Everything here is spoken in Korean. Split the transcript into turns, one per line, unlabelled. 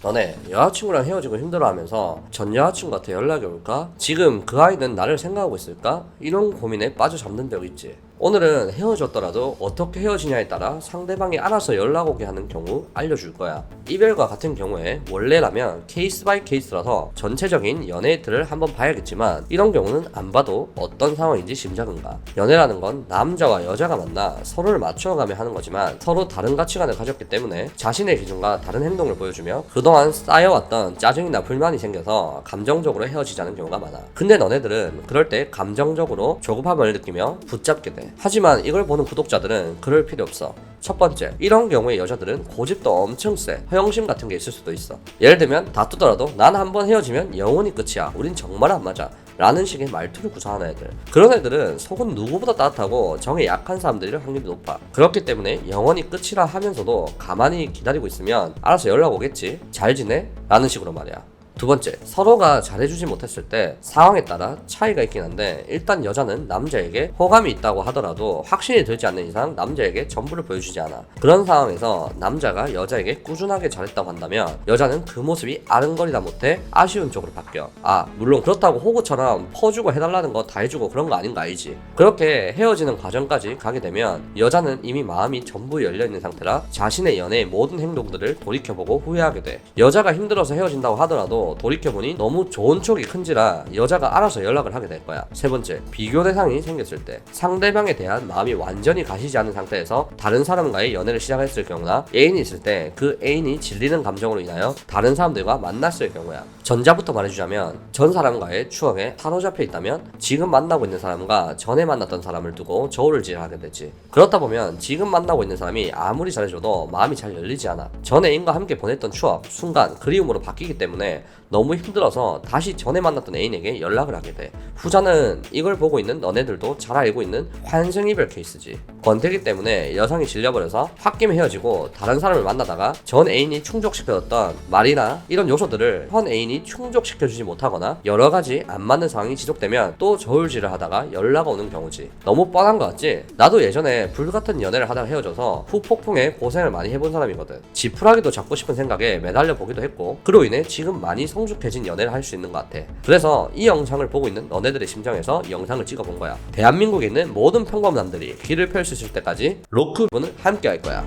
너네 여자친구랑 헤어지고 힘들어하면서 전 여자친구한테 연락이 올까? 지금 그 아이는 나를 생각하고 있을까? 이런 고민에 빠져 잠든 적 있지. 오늘은 헤어졌더라도 어떻게 헤어지냐에 따라 상대방이 알아서 연락 오게 하는 경우 알려줄 거야. 이별과 같은 경우에 원래라면 케이스 바이 케이스라서 전체적인 연애의 틀을 한번 봐야겠지만 이런 경우는 안 봐도 어떤 상황인지 짐작은 가. 연애라는 건 남자와 여자가 만나 서로를 맞춰가며 하는 거지만 서로 다른 가치관을 가졌기 때문에 자신의 기준과 다른 행동을 보여주며 그동안 쌓여왔던 짜증이나 불만이 생겨서 감정적으로 헤어지자는 경우가 많아. 근데 너네들은 그럴 때 감정적으로 조급함을 느끼며 붙잡게 돼. 하지만 이걸 보는 구독자들은 그럴 필요 없어. 첫 번째, 이런 경우에 여자들은 고집도 엄청 세. 허영심 같은 게 있을 수도 있어. 예를 들면 다투더라도 난 한번 헤어지면 영원히 끝이야. 우린 정말 안 맞아. 라는 식의 말투를 구사하는 애들. 그런 애들은 속은 누구보다 따뜻하고 정에 약한 사람들일 확률이 높아. 그렇기 때문에 영원히 끝이라 하면서도 가만히 기다리고 있으면 알아서 연락 오겠지. 잘 지내? 라는 식으로 말이야. 두 번째, 서로가 잘해주지 못했을 때 상황에 따라 차이가 있긴 한데 일단 여자는 남자에게 호감이 있다고 하더라도 확신이 들지 않는 이상 남자에게 전부를 보여주지 않아. 그런 상황에서 남자가 여자에게 꾸준하게 잘했다고 한다면 여자는 그 모습이 아른거리다 못해 아쉬운 쪽으로 바뀌어. 아, 물론 그렇다고 호구처럼 퍼주고 해달라는 거 다 해주고 그런 거 아닌 거 알지? 그렇게 헤어지는 과정까지 가게 되면 여자는 이미 마음이 전부 열려있는 상태라 자신의 연애의 모든 행동들을 돌이켜보고 후회하게 돼. 여자가 힘들어서 헤어진다고 하더라도 돌이켜보니 너무 좋은 쪽이 큰지라 여자가 알아서 연락을 하게 될 거야. 세 번째, 비교 대상이 생겼을 때 상대방에 대한 마음이 완전히 가시지 않은 상태에서 다른 사람과의 연애를 시작했을 경우나 애인이 있을 때 그 애인이 질리는 감정으로 인하여 다른 사람들과 만났을 경우야. 전자부터 말해주자면 전 사람과의 추억에 사로잡혀 있다면 지금 만나고 있는 사람과 전에 만났던 사람을 두고 저울을 지하게 되지. 그렇다 보면 지금 만나고 있는 사람이 아무리 잘해줘도 마음이 잘 열리지 않아. 전 애인과 함께 보냈던 추억, 순간, 그리움으로 바뀌기 때문에 너무 힘들어서 다시 전에 만났던 애인에게 연락을 하게 돼. 후자는 이걸 보고 있는 너네들도 잘 알고 있는 환승이별 케이스지. 권태기 때문에 여성이 질려버려서 홧김에 헤어지고 다른 사람을 만나다가 전 애인이 충족시켜줬던 말이나 이런 요소들을 현 애인이 충족시켜주지 못하거나 여러 가지 안 맞는 상황이 지속되면 또 저울질을 하다가 연락 오는 경우지. 너무 뻔한 거 같지? 나도 예전에 불같은 연애를 하다가 헤어져서 후폭풍에 고생을 많이 해본 사람이거든. 지푸라기도 잡고 싶은 생각에 매달려 보기도 했고 그로 인해 지금 많이 성숙해진 연애를 할 수 있는 것 같아. 그래서 이 영상을 보고 있는 너네들의 심정에서 이 영상을 찍어본 거야. 대한민국에 있는 모든 평범남들이 길을 펼수 있을 때까지 로크분을 함께 할 거야.